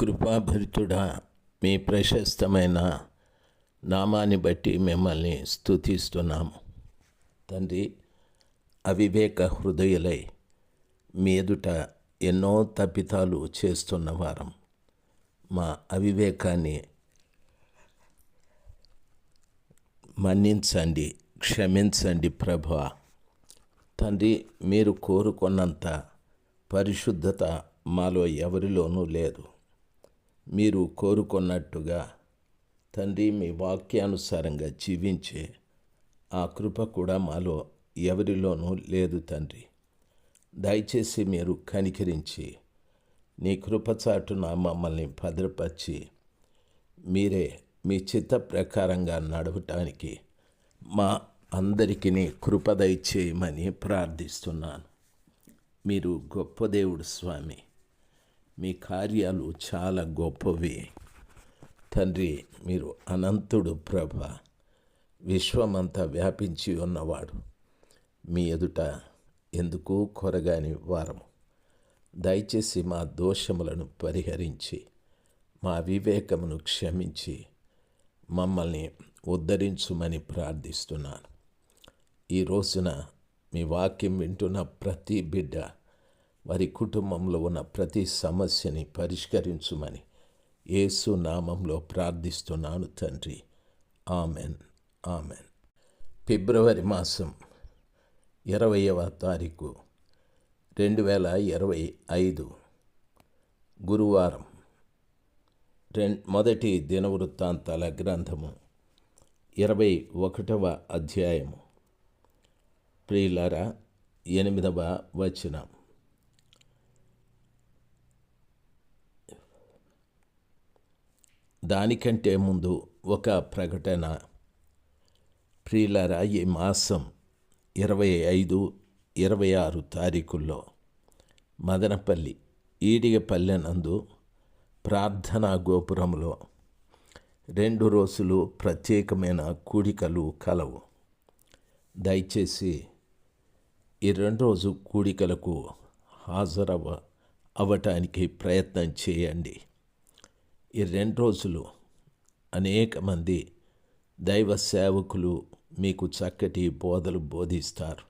కృపాభరితుడా మీ ప్రశస్తమైన నామాన్ని బట్టి మిమ్మల్ని స్థుతిస్తున్నాము తండ్రి అవివేక హృదయులై మీ ఎదుట ఎన్నో తప్పితాలు చేస్తున్న వారం. మా అవివేకాన్ని మన్నించండి క్షమించండి ప్రభా. తండ్రి మీరు కోరుకున్నంత పరిశుద్ధత మాలో ఎవరిలోనూ లేదు. మీరు కోరుకున్నట్టుగా తండ్రి మీ వాక్యానుసారంగా జీవించే ఆ కృప కూడా మాలో ఎవరిలోనూ లేదు తండ్రి. దయచేసి మీరు కనికరించి నీ కృపచాటున మమ్మల్ని భద్రపరిచి మీరే మీ చిత్త ప్రకారంగా నడవటానికి మా అందరికీ కృప దయచేయమని ప్రార్థిస్తున్నాను. మీరు గొప్ప దేవుడు స్వామి. మీ కార్యాలు చాలా గొప్పవి. తండ్రి మీరు అనంతుడు ప్రభ. విశ్వమంతా వ్యాపించి ఉన్నవాడు. మీ ఎదుట ఎందుకు కొరగాని వారము. దయచేసి మా దోషములను పరిహరించి మా వివేకమును క్షమించి మమ్మల్ని ఉద్ధరించుమని ప్రార్థిస్తున్నాను. ఈ రోజున మీ వాక్యం వింటున్న ప్రతి బిడ్డ వారి కుటుంబంలో ఉన్న ప్రతి సమస్యని పరిష్కరించుమని యేసు నామంలో ప్రార్థిస్తున్నాను తండ్రి. ఆమెన్. ఆమెన్. ఫిబ్రవరి మాసం ఇరవయవ తారీఖు రెండు వేల ఇరవై ఐదు గురువారం. రెం మొదటి దినవృత్తాంతాల గ్రంథము ఇరవై ఒకటవ అధ్యాయము. ప్రియులారా ఎనిమిదవ వచనం. దానికంటే ముందు ఒక ప్రకటన. ప్రియులారా ఈ మాసం ఇరవై ఐదు ఇరవై ఆరు తారీఖుల్లో మదనపల్లి ఈడిగపల్లె నందు ప్రార్థనా గోపురంలో రెండు రోజులు ప్రత్యేకమైన కూడికలు కలవు. దయచేసి ఈ రెండు రోజు కూడికలకు హాజరవ అవ్వటానికి ప్రయత్నం చేయండి. ఈ రెండు రోజులు అనేక మంది దైవ సేవకులు మీకు చక్కటి బోధలు బోధిస్తారు.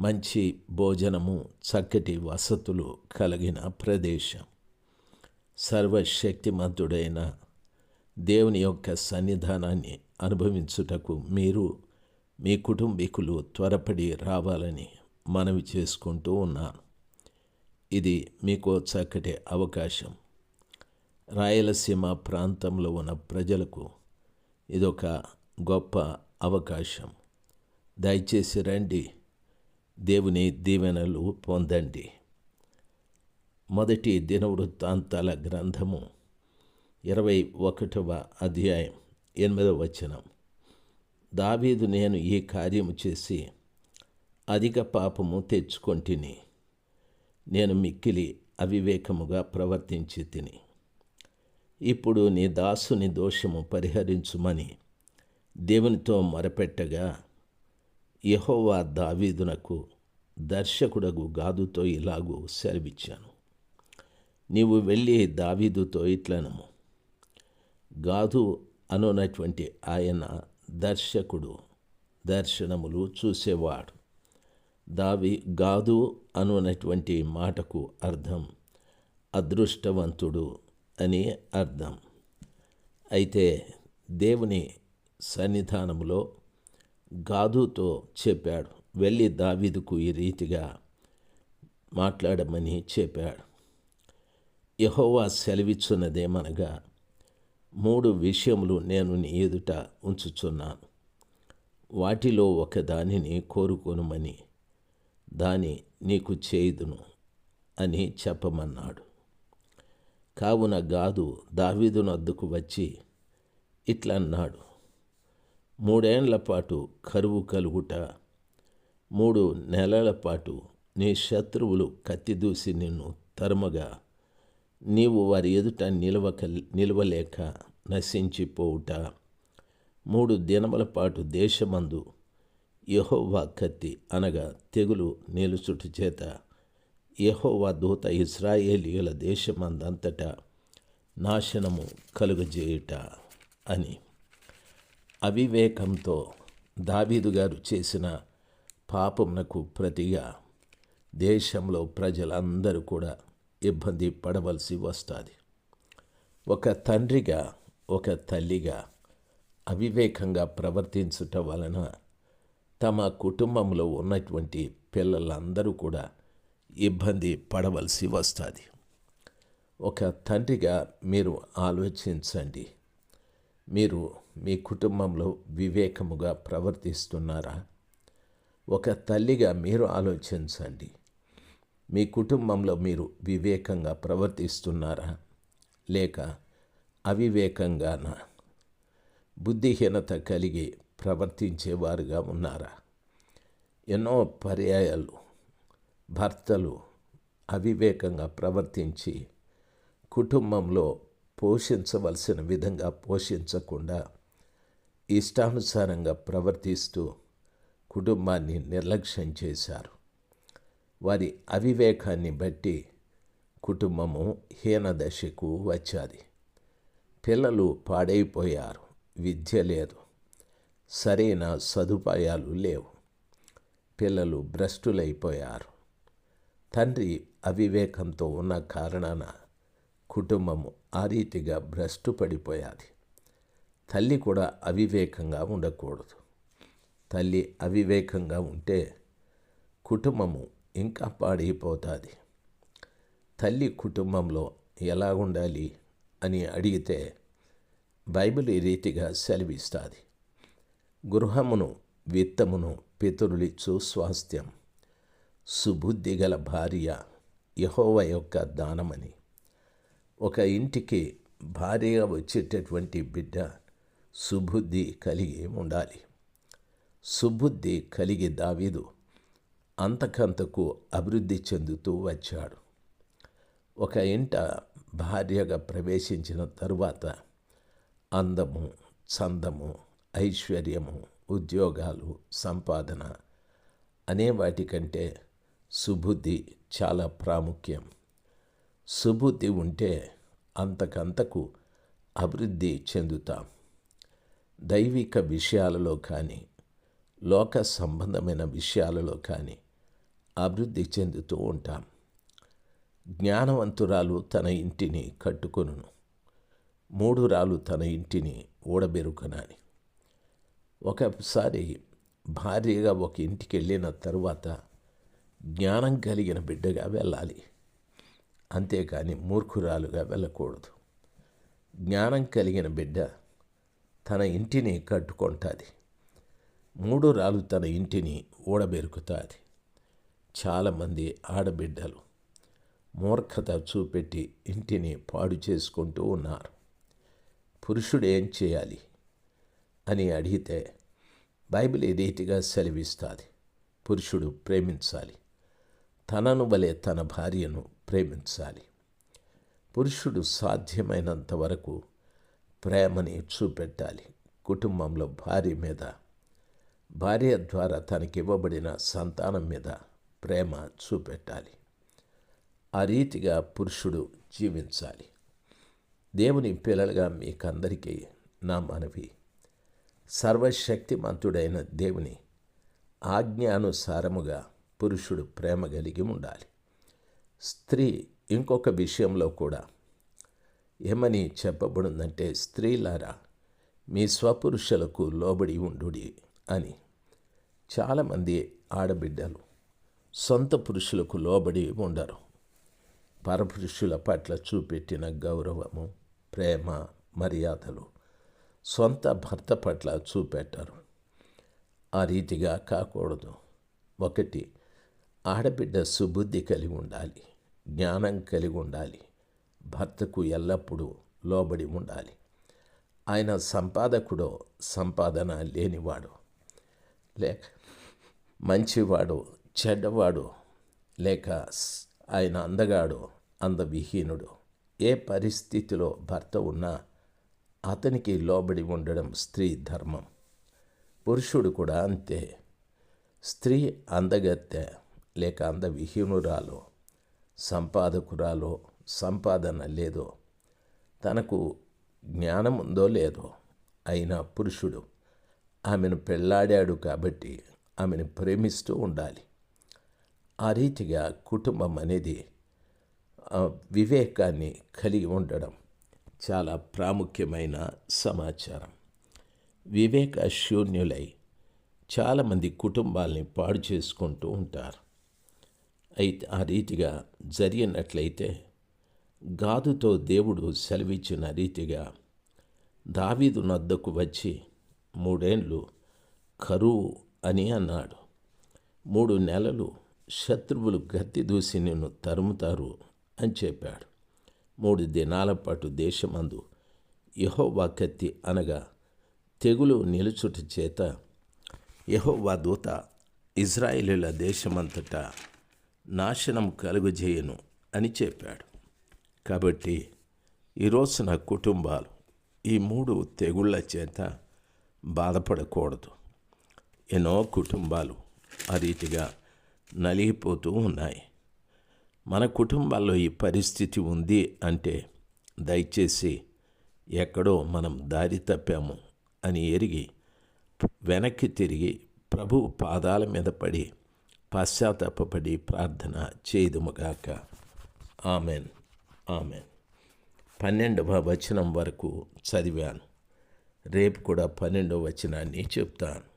మంచి భోజనము చక్కటి వసతులు కలిగిన ప్రదేశం. సర్వశక్తిమంతుడైన దేవుని యొక్క సన్నిధానాన్ని అనుభవించుటకు మీరు మీ కుటుంబీకులు త్వరపడి రావాలని మనవి చేసుకుంటూ ఉన్నాను. ఇది మీకు చక్కటి అవకాశం. రాయలసీమ ప్రాంతంలో ఉన్న ప్రజలకు ఇదొక గొప్ప అవకాశం. దయచేసి రండి దేవుని దీవెనలు పొందండి. మొదటి దినవృత్తాంతాల గ్రంథము ఇరవై ఒకటవ అధ్యాయం ఎనిమిదవ వచనం. దావీదు నేను ఈ కార్యము చేసి అధిక పాపము తెచ్చుకొంటిని. నేను మిక్కిలి అవివేకముగా ప్రవర్తించి తిని. ఇప్పుడు నీ దాసుని దోషము పరిహరించుమని దేవునితో మొరపెట్టగా యహోవా దావీదునకు దర్శకుడగు గాదుతో ఇలాగూ సెలవిచ్చాను. నీవు వెళ్ళి దావీదుతో ఇట్లనము. గాదు అనున్నటువంటి ఆయన దర్శకుడు దర్శనములు చూసేవాడు. దావి గాదు అనున్నటువంటి మాటకు అర్థం అదృష్టవంతుడు అని అర్థం. అయితే దేవుని సన్నిధానములో గాదుతో చెప్పాడు. వెళ్ళి దావీదుకు ఈ రీతిగా మాట్లాడమని చెప్పాడు. యహోవా సెలవిచ్చున్నదేమనగా మూడు విషయములు నేను నీ ఎదుట ఉంచుచున్నాను. వాటిలో ఒక దానిని కోరుకొనుమని దాని నీకు చేయుదును అని చెప్పమన్నాడు. కావున గాదు దావీదునద్దుకు వచ్చి ఇట్లా అన్నాడు మూడేండ్ల పాటు కరువు కలుగుట మూడు నెలల పాటు నీ శత్రువులు కత్తిదూసి నిన్ను తరుమగా నీవు వారి ఎదుట నిలవక నిలవలేక నశించిపోవుట. మూడు దినముల పాటు దేశమందు యహోవా కత్తి అనగా తెగులు నిలుచుట చేత యహోవా దూత ఇస్రాయేలీయుల దేశమందంతటా నాశనము కలుగజేయుట అని. అవివేకంతో దావీదు గారు చేసిన పాపమునకు ప్రతిగా దేశంలో ప్రజలందరూ కూడా ఇబ్బంది పడవలసి వస్తుంది. ఒక తండ్రిగా ఒక తల్లిగా అవివేకంగా ప్రవర్తించుట వలన తమ కుటుంబంలో ఉన్నటువంటి పిల్లలందరూ కూడా ఇబ్బంది పడవలసి వస్తుంది. ఒక తండ్రిగా మీరు ఆలోచించండి. మీరు మీ కుటుంబంలో వివేకముగా ప్రవర్తిస్తున్నారా? ఒక తల్లిగా మీరు ఆలోచించండి. మీ కుటుంబంలో మీరు వివేకంగా ప్రవర్తిస్తున్నారా? లేక అవివేకంగానా? బుద్ధిహీనత కలిగి ప్రవర్తించేవారుగా ఉన్నారా? ఎన్నో పర్యాయాలు భర్తలు అవివేకంగా ప్రవర్తించి కుటుంబంలో పోషించవలసిన విధంగా పోషించకుండా ఇష్టానుసారంగా ప్రవర్తిస్తూ కుటుంబాన్ని నిర్లక్ష్యం చేశారు. వారి అవివేకాన్ని బట్టి కుటుంబము హీనదశకు వచ్చాది. పిల్లలు పాడైపోయారు విద్య లేదు సరైన సదుపాయాలు లేవు. పిల్లలు భ్రష్టులైపోయారు. తండ్రి అవివేకంతో ఉన్న కారణాన కుటుంబము ఆ రీతిగా భ్రష్టు పడిపోయాలి తల్లి కూడా అవివేకంగా ఉండకూడదు. తల్లి అవివేకంగా ఉంటే కుటుంబము ఇంకా పాడైపోతుంది. తల్లి కుటుంబంలో ఎలా ఉండాలి అని అడిగితే బైబిల్ ఈ రీతిగా సెలవిస్తుంది. గృహమును విత్తమును పితరులిచ్చు స్వాస్థ్యం. సుబుద్ధి గల భార్య యహోవ యొక్క దానమని. ఒక ఇంటికి భార్యగా వచ్చేటటువంటి బిడ్డ సుబుద్ధి కలిగి ఉండాలి. సుబుద్ధి కలిగి దావీదు అంతకంతకు అభివృద్ధి చెందుతూ వచ్చాడు. ఒక ఇంట భార్యగా ప్రవేశించిన తరువాత అందము చందము ఐశ్వర్యము ఉద్యోగాలు సంపాదన అనే వాటికంటే సుబుద్ధి చాలా ప్రాముఖ్యం. సుబుద్ధి ఉంటే అంతకంతకు అభివృద్ధి చెందుతాం. దైవిక విషయాలలో కానీ లోక సంబంధమైన విషయాలలో కానీ అభివృద్ధి చెందుతూ ఉంటాం. జ్ఞానవంతురాలు తన ఇంటిని కట్టుకొనును. మూడు రాలు తన ఇంటిని ఊడబెరుకనాని. ఒకసారి భార్యగా ఒక ఇంటికి వెళ్ళిన తరువాత జ్ఞానం కలిగిన బిడ్డగా వెళ్ళాలి. అంతేకాని మూర్ఖురాలుగా వెళ్ళకూడదు. జ్ఞానం కలిగిన బిడ్డ తన ఇంటిని కట్టుకుంటుంది. మూడు రాలు తన ఇంటిని ఊడబెరుకుతుంది. చాలామంది ఆడబిడ్డలు మూర్ఖత చూపెట్టి ఇంటిని పాడు చేసుకుంటూ ఉన్నారు. పురుషుడు ఏం చేయాలి అని అడిగితే బైబిల్ ఏ రీతిగా సెలవిస్తుంది. పురుషుడు ప్రేమించాలి. తనను వలె తన భార్యను ప్రేమించాలి. పురుషుడు సాధ్యమైనంత వరకు ప్రేమని చూపెట్టాలి. కుటుంబంలో భార్య మీద భార్య ద్వారా తనకివ్వబడిన సంతానం మీద ప్రేమ చూపెట్టాలి. ఆ రీతిగా పురుషుడు జీవించాలి. దేవుని పిల్లలుగా మీకందరికీ నా మనవి. సర్వశక్తిమంతుడైన దేవుని ఆజ్ఞానుసారముగా పురుషుడు ప్రేమ కలిగి ఉండాలి. స్త్రీ ఇంకొక విషయంలో కూడా ఏమని చెప్పబడిందంటే స్త్రీలారా మీ స్వపురుషులకు లోబడి ఉండు అని. చాలామంది ఆడబిడ్డలు సొంత పురుషులకు లోబడి ఉండరు. పరపురుషుల పట్ల చూపెట్టిన గౌరవము ప్రేమ మర్యాదలు సొంత భర్త పట్ల చూపెట్టరు. ఆ రీతిగా కాకూడదు. ఒకటి ఆడబిడ్డ సుబుద్ధి కలిగి ఉండాలి జ్ఞానం కలిగి ఉండాలి భర్తకు ఎల్లప్పుడూ లోబడి ఉండాలి. ఆయన సంపాదకుడో సంపాదన లేనివాడు లేక మంచివాడు చెడ్డవాడు లేక ఆయన అందగాడు అందవిహీనుడు ఏ పరిస్థితిలో భర్త ఉన్నా అతనికి లోబడి ఉండడం స్త్రీ ధర్మం. పురుషుడు కూడా అంతే. స్త్రీ అందగత్తె లేక అందవిహీనురాలో సంపాదకురాలో సంపాదన లేదో తనకు జ్ఞానం ఉందో లేదో అయినా పురుషుడు ఆమెను పెళ్ళాడాడు కాబట్టి ఆమెను ప్రేమిస్తూ ఉండాలి. ఆ రీతిగా కుటుంబం అనేది వివేకాన్ని కలిగి ఉండడం చాలా ప్రాముఖ్యమైన సమాచారం. వివేక శూన్యులై చాలామంది కుటుంబాల్ని పాడు చేసుకుంటూ ఉంటారు. అయితే ఆ రీతిగా జరిగినట్లయితే గాదుతో దేవుడు సెలవిచ్చిన రీతిగా దావీదు నద్దకు వచ్చి మూడేండ్లు కరువు అని అన్నాడు మూడు నెలలు శత్రువులు గత్తి దూసి నిన్ను తరుముతారు అని చెప్పాడు మూడు దినాల పాటు దేశమందు యహోవా కత్తి అనగా తెగులు నిలుచుట చేత యహోవా దూత ఇజ్రాయిలుల దేశమంతటా నాశనం కలుగజేయను అని చెప్పాడు. కాబట్టి ఈరోజు నా కుటుంబాలు ఈ మూడు తెగుళ్ళ చేత బాధపడకూడదు. ఎన్నో కుటుంబాలు ఆ రీతిగా నలిగిపోతూ ఉన్నాయి. మన కుటుంబాల్లో ఈ పరిస్థితి ఉంది అంటే దయచేసి ఎక్కడో మనం దారి తప్పాము అని ఎరిగి వెనక్కి తిరిగి ప్రభు పాదాల మీద పడి పశ్చాత్తాపడి ప్రార్థన చేయదుముగాక. ఆమెన్. ఆమెన్. పన్నెండవ వచనం వరకు చదివాను. రేపు కూడా పన్నెండవ వచనాన్ని చెప్తాను.